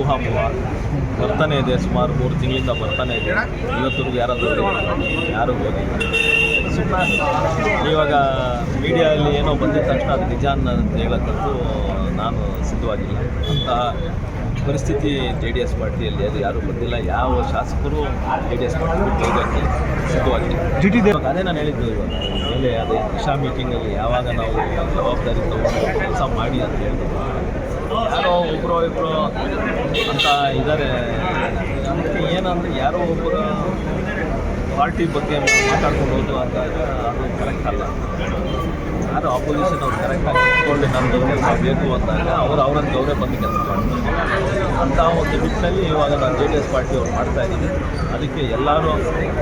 ಊಹಾಪೋಹ. ಬರ್ತಾನೆ ಇದೆ ಸುಮಾರು ಮೂರು ತಿಂಗಳಿಂದ ಬರ್ತಾನೆ ಇದೆ. ಇವತ್ತರೆಗೂ ಯಾರಾದರೂ ಯಾರೂ ಗೊತ್ತಿಲ್ಲ ಸುಮ್ಮನೆ ಇವಾಗ ಮೀಡಿಯಾದಲ್ಲಿ ಏನೋ ಬಂದಿದ ತಕ್ಷಣ ಅದು ನಿಜ ಅಂತ ಹೇಳೋಕ್ಕಂತೂ ನಾನು ಸಿದ್ಧವಾಗಿಲ್ಲ. ಅಂತ ಪರಿಸ್ಥಿತಿ ಜೆ ಡಿ ಎಸ್ ಪಾರ್ಟಿಯಲ್ಲಿ ಅದು ಯಾರೂ ಬಂದಿಲ್ಲ. ಯಾವ ಶಾಸಕರು ಜೆ ಡಿ ಎಸ್ ಪಾರ್ಟಿ ಹೋಗೋಕ್ಕೆ ಸಿದ್ಧವಾಗಿಲ್ಲ. ಅದೇ ನಾನು ಹೇಳಿದ್ದು ಇವಾಗ. ಮೇಲೆ ಅದೇ ದಿಶಾ ಮೀಟಿಂಗಲ್ಲಿ ಯಾವಾಗ ನಾವು ಜವಾಬ್ದಾರಿ ತಗೊಂಡು ಕೆಲಸ ಮಾಡಿ ಅಂತ ಹೇಳಿದ್ರು. ಯಾರೋ ಒಬ್ಬರು ಇಬ್ಬರು ಅಂತ ಇದ್ದಾರೆ ಏನಂದರೆ ಯಾರೋ ಒಬ್ಬರು ಪಾರ್ಟಿ ಬಗ್ಗೆ ಮಾತಾಡ್ಕೊಂಡು ಅಂತ ಅದು ಕರೆಕ್ಟ್ ಅಲ್ಲ. ಯಾರು ಆಪೋಸಿಷನ್ ಅವ್ರು ಕರೆಕ್ಟಾಗಿ ಇಟ್ಕೊಂಡು ನಮ್ಮ ಗೌರವ ಬೇಕು ಅಂದಾಗ ಅವರು ಅವರನ್ನು ಗೌರವ ಬಂದು ಕೆಲಸ ಮಾಡ್ತಾರೆ. ಅಂತ ಒಂದು ನಿಟ್ಟಿನಲ್ಲಿ ಇವಾಗ ನಾನು ಜೆ ಡಿ ಎಸ್ ಪಾರ್ಟಿ ಅವ್ರು ಮಾಡ್ತಾ ಇದ್ದೀನಿ. ಅದಕ್ಕೆ ಎಲ್ಲರೂ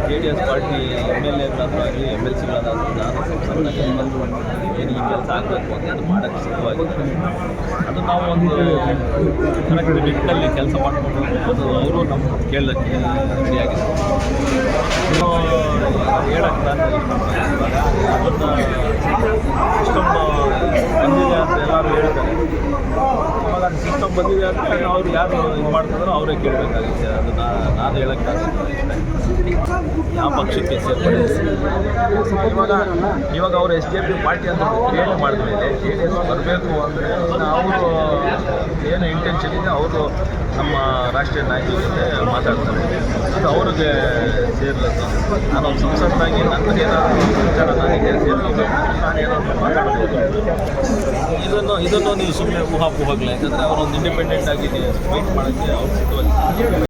J D S party M L ಎಗಳಾದರೂ ಆಗಲಿ, ಎಂ ಎಲ್ ಸಿಗಳಾದರೂ ನಾನು ಸಂಸ್ಥೆ ಏನು ಈ ಕೆಲಸ ಆಗಬೇಕು ಅಂತ ಅದು ಮಾಡೋಕ್ಕೆ ಸಿದ್ಧವಾಗಿದೆ ಅದು ನಾವು ಒಂದು ಕರೆಕ್ಟ್ ನಿಟ್ಟಿನಲ್ಲಿ ಕೆಲಸ ಮಾಡಿಕೊಂಡು ಅದು ಅವರು ನಮ್ಮ ಕೇಳೋಕ್ಕೆ ಇನ್ನು ಹೇಳಕ್ಕೆ ನಾನು ಸಿಸ್ಟಮ್ ಬಂದಿದೆ ಅಂತ ಎಲ್ಲರೂ ಹೇಳ್ತಾರೆ ಬಂದಿದೆ ಅಂತ ಅವ್ರು ಯಾರು ಇದು ಮಾಡ್ತಿದ್ರು ಅವರೇ ಕೇಳಬೇಕಾಗುತ್ತೆ. ಅದನ್ನ ನಾನು ಹೇಳೋಕ್ಕಾಗಲ್ಲ. ಯಾವ ಪಕ್ಷಕ್ಕೆ ಸೇರ್ಪಡೆ ಇವಾಗ ಇವಾಗ ಅವರು ಎಸ್ ಡಿ ಪಿ ಪಾರ್ಟಿ ಅಂತ ಕ್ರಿಯೇಟ್ ಮಾಡಿದ್ಮೇಲೆ ಜೆ ಡಿ ಎಸ್ ಬರಬೇಕು ಅಂದರೆ ಅವರು ಏನು ಇಂಟೆನ್ಷನ್ ಇದೆ, ಅವರು ನಮ್ಮ ರಾಷ್ಟ್ರೀಯ ನಾಯಕರ ಜೊತೆ ಮಾತಾಡ್ತಾರೆ. ಅದು ಅವ್ರಿಗೆ ಸೇರ್ಲಕ್ಕೆ. ನಾನು ಒಂದು ಸಂಸದನಾಗಿ ಏನಾದರೂ ವಿಚಾರ ನನಗೆ ನಾನು ಏನಾದರೂ ಮಾತಾಡ್ಬೋದು. ಇದನ್ನು ಇದನ್ನು ನೀವು ಸುಮ್ಮನೆ ಊಹಾಪೋಹಗಳು ಯಾಕಂದರೆ ಅವರೊಂದು ಇಂಡಿಪೆಂಡೆಂಟ್ ಆಗಿ ಫೈಟ್ ಮಾಡೋಕ್ಕೆ ಅವ್ರು ಸಿದ್ಧವಾಗಿ